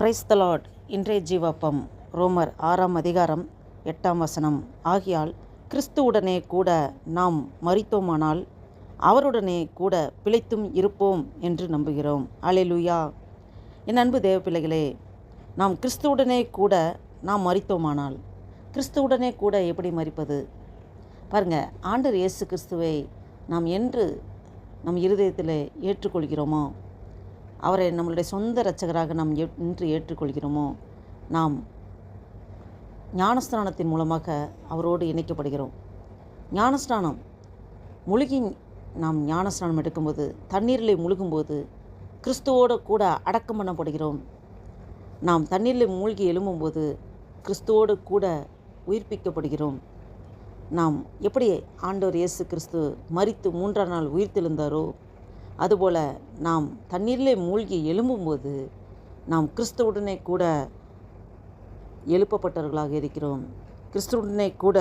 Praise the Lord இன்றைய ஜீவப்பம் ரோமர் ஆறாம் அதிகாரம் எட்டாம் வசனம். ஆகியால் கிறிஸ்துவுடனே கூட நாம் மறித்தோமானால் அவருடனே கூட பிழைத்தும் இருப்போம் என்று நம்புகிறோம். அலையலுயா என் அன்பு தேவ பிள்ளைகளே நாம் கிறிஸ்துவுடனே கூட நாம் மறித்தோமானால் கிறிஸ்துவுடனே கூட எப்படி மறிப்பது பாருங்கள் ஆண்டர் இயேசு கிறிஸ்துவை நாம் என்று நம் இருதயத்தில் ஏற்றுக்கொள்கிறோமோ? அவரை நம்மளுடைய சொந்த இரட்சகராக நாம் இன்று ஏற்றுக்கொள்கிறோமோ நாம் ஞானஸ்நானத்தின் மூலமாக அவரோடு இணைக்கப்படுகிறோம். ஞானஸ்நானம் முழுகி நாம் ஞானஸ்நானம் எடுக்கும்போது தண்ணீரில் முழுகும்போது கிறிஸ்துவோடு கூட அடக்கம் பண்ணப்படுகிறோம். நாம் தண்ணீரில் மூழ்கி எழும்பும்போது கிறிஸ்துவோடு கூட உயிர்ப்பிக்கப்படுகிறோம். நாம் எப்படி ஆண்டவர் இயேசு கிறிஸ்து மறித்து மூன்றாம் நாள் உயிர்த்தெழுந்தாரோ அதுபோல் நாம் தண்ணீரிலே மூழ்கி எழும்பும்போது நாம் கிறிஸ்துவுடனே கூட எழுப்பப்பட்டவர்களாக இருக்கிறோம். கிறிஸ்துவுடனே கூட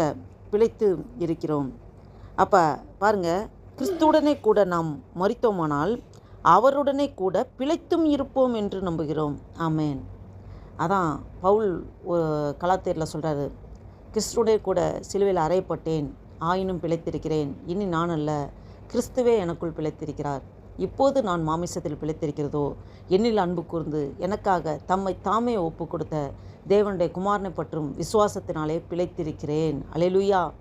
பிழைத்து இருக்கிறோம். அப்போ பாருங்க கிறிஸ்துவுடனே கூட நாம் மறித்தோமானால் அவருடனே கூட பிழைத்தும் இருப்போம் என்று நம்புகிறோம். ஆமேன். அதான் பவுல் ஒரு கலாத்தேரில் சொல்கிறாரு கிறிஸ்துடைய கூட சிலுவையில் அறையப்பட்டேன் ஆயினும் பிழைத்திருக்கிறேன். இனி நான் அல்ல கிறிஸ்துவே எனக்குள் பிழைத்திருக்கிறார். இப்போது நான் மாமிசத்தில் பிழைத்திருக்கிறதோ என்னில் அன்பு கூர்ந்து எனக்காக தம்மை தாமே ஒப்பு கொடுத்த தேவனுடைய குமாரனை பற்றும் விசுவாசத்தினாலே பிழைத்திருக்கிறேன். அலையலுயா.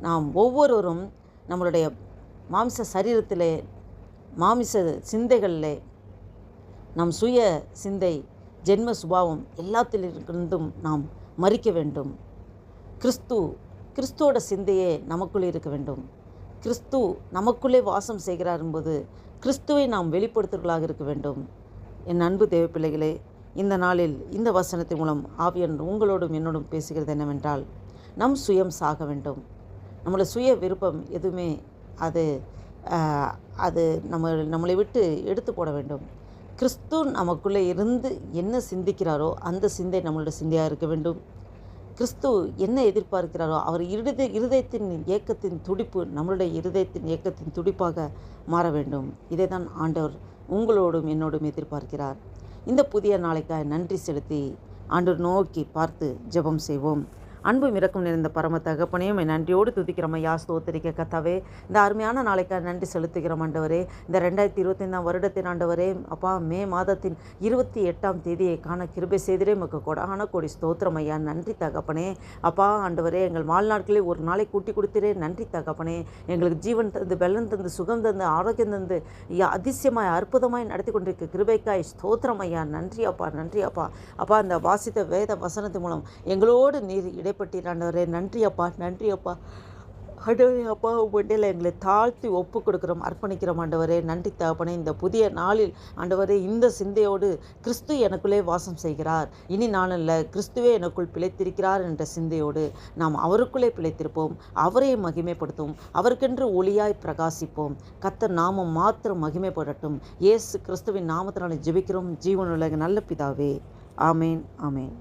நாம் ஒவ்வொருவரும் நம்மளுடைய மாமிச சரீரத்திலே மாமிச சிந்தைகளிலே நம் சுய சிந்தை ஜென்ம சுபாவம் எல்லாத்திலிருந்தும் நாம் மறிக்க வேண்டும். கிறிஸ்து கிறிஸ்துவோட சிந்தையே நமக்குள்ளே இருக்க வேண்டும். கிறிஸ்து நமக்குள்ளே வாசம் செய்கிறார் என்பது கிறிஸ்துவை நாம் வெளிப்படுத்துவர்களாக இருக்க வேண்டும். என் அன்பு தேவப்பிள்ளைகளே இந்த நாளில் இந்த வசனத்தின் மூலம் ஆவியன் உங்களோடும் என்னோடும் பேசுகிறது என்னவென்றால் நம் சுயம் சாக வேண்டும். நம்மளோட சுய விருப்பம் எதுவுமே அது அது நம்ம நம்மளை விட்டு எடுத்து போட வேண்டும். கிறிஸ்து நமக்குள்ளே இருந்து என்ன சிந்திக்கிறாரோ அந்த சிந்தை நம்மளோட சிந்தையாக இருக்க வேண்டும். கிறிஸ்து என்ன எதிர்பார்க்கிறாரோ அவர் இருதய இருதயத்தின் ஏக்கத்தின் துடிப்பு நம்மளுடைய இருதயத்தின் ஏக்கத்தின் துடிப்பாக மாற வேண்டும். இதை தான் ஆண்டவர் உங்களோடும் என்னோடும் எதிர்பார்க்கிறார். இந்த புதிய நாளைக்காக நன்றி செலுத்தி ஆண்டவர் நோக்கி பார்த்து ஜெபம் செய்வோம். அன்பு இறக்கும் நிறைந்த பரம தகப்பனையும் நன்றியோடு துதிக்கிறோம். ஐயா ஸ்தோத்திரிக்க கத்தாவே இந்த அருமையான நாளைக்காக நன்றி செலுத்துகிறோம் ஆண்டவரே. இந்த ரெண்டாயிரத்தி இருபத்தைந்தாம் வருடத்தின் ஆண்டவரே அப்பா மே மாதத்தின் இருபத்தி எட்டாம் தேதியை காண கிருபை செய்திரே மக்கு கொடான கோடி ஸ்தோத்திரம் ஐயா. நன்றி தகப்பனே. அப்பா ஆண்டவரே எங்கள் வாழ்நாட்களே ஒரு நாளை கூட்டி கொடுத்திரே. நன்றி தகப்பனே. எங்களுக்கு ஜீவன் தந்து வெள்ளம் தந்து சுகம் தந்து ஆரோக்கியம் தந்து அதிசயமாய் அற்புதமாய் நடத்தி கொண்டிருக்க கிருபைக்காய் ஸ்தோத்திரம் ஐயா. நன்றி அப்பா நன்றி அப்பா. அப்பா இந்த வாசித்த வேத வசனத்தின் மூலம் எங்களோடு நீர் இடைப்பட்டீராண்டவரே நன்றி அப்பா நன்றி அப்பா ஆண்டவரே அப்பா உங்கள்கிட்ட எங்களை தாழ்த்தி ஒப்பு கொடுக்குறோம் அர்ப்பணிக்கிறோம் ஆண்டவரே. நன்றி தகப்பனே இந்த புதிய நாளில் ஆண்டவரே இந்த சிந்தையோடு கிறிஸ்து எனக்குள்ளே வாசம் செய்கிறார். இனி நான் கிறிஸ்துவே எனக்குள் பிழைத்திருக்கிறார் என்ற சிந்தையோடு நாம் அவருக்குள்ளே பிழைத்திருப்போம். அவரை மகிமைப்படுத்தும் அவருக்கென்று ஒளியாய் பிரகாசிப்போம். கத்த நாமம் மாத்திரம் மகிமைப்படட்டும். இயேசு கிறிஸ்துவின் நாமத்தினால ஜெபிக்கிறோம். ஜீவனுள்ள நல்ல பிதாவே. ஆமேன் ஆமேன்.